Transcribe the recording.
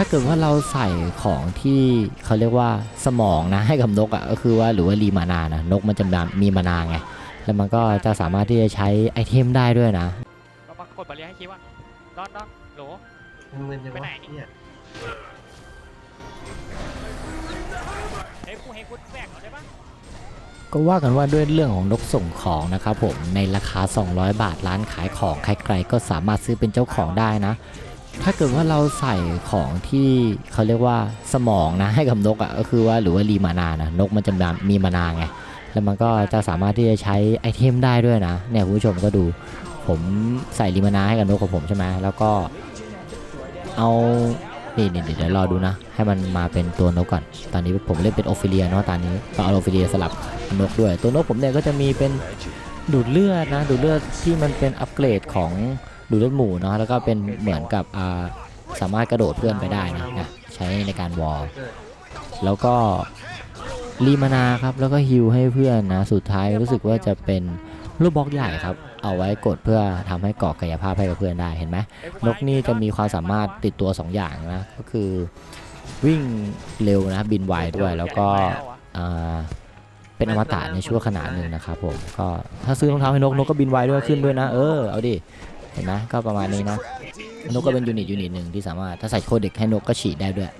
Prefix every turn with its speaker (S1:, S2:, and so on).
S1: ถ้าเกิดว่าเราใส่ของที่เขาเรียกว่าสมองนะให้กับนกอะ่ะก็คือว่าหรือว่ารีมานานะนกมันจะมีมานาไงแล้วมันก็จะสามารถที่จะใช้ไอเทมได้ด้วยนะ
S2: ก็มากดบาเรียให้คิดว่าดอนดอนโหล
S3: มึนจัง
S2: ไป
S3: วะ
S2: ไหน
S3: เนี่ย
S2: เฮ้ยกูเฮ้ยกูแบกเอาได้ปะ
S1: ก็ว่ากันว่าด้วยเรื่องของนกส่งของนะครับผมในราคา 200 บาทร้านขายของใครๆก็สามารถซื้อเป็นเจ้าของได้นะ ถ้าเกิดว่าเราใส่ของที่เขาเรียกว่าสมองนะให้กับนกอะ่ะก็คือว่าหรือว่ารีมานานะนกมันจะมีมานาไงแล้วมันก็จะสามารถที่จะใช้ไอเทมได้ด้วยนะเนี่ยคุณผู้ชมก็ดูผมใส่รีมานาให้กับนกของผมใช่ไหมแล้วก็เอานี่นี่เดี๋ยวรอดูนะ ให้มันมาเป็นตัวนกก่อน ตอนนี้ผมเล่นเป็นโอฟิเลียเนาะตอนนี้ก็เอาโอฟิเลียสลับนกด้วย ตัวนกผมเนี่ยก็จะมีเป็นดูดเลือดนะ ดูดเลือดที่มันเป็นอัปเกรดของ ดูดหมู่เนาะแล้วก็เป็นเหมือนกับสามารถกระโดดเพื่อนไปได้นะนะใช้ในการวอลแล้วก็รีมานาครับแล้วก็ฮิลให้เพื่อนนะสุดท้ายรู้สึกว่าจะเป็นลูกบล็อกใหญ่ครับ เอาไว้กดเพื่อทำให้เกาะกายภาพให้กับเพื่อนได้เห็นไหมนกนี่จะมีความสามารถติดตัว 2 อย่างนะก็คือวิ่งเร็วนะบินไวด้วยแล้วก็เป็นอมตะในชั่วขณะหนึ่งนะครับผมก็ถ้าซื้อรองเท้าให้นกนกก็บินไวด้วยขึ้นด้วยนะ เออเอาดิ เห็นไหมก็ประมาณนี้นะนกก็เป็นยูนิตยูนิตหนึ่งที่สามารถถ้าใส่โคเด็กให้นกก็ฉีดได้ด้วย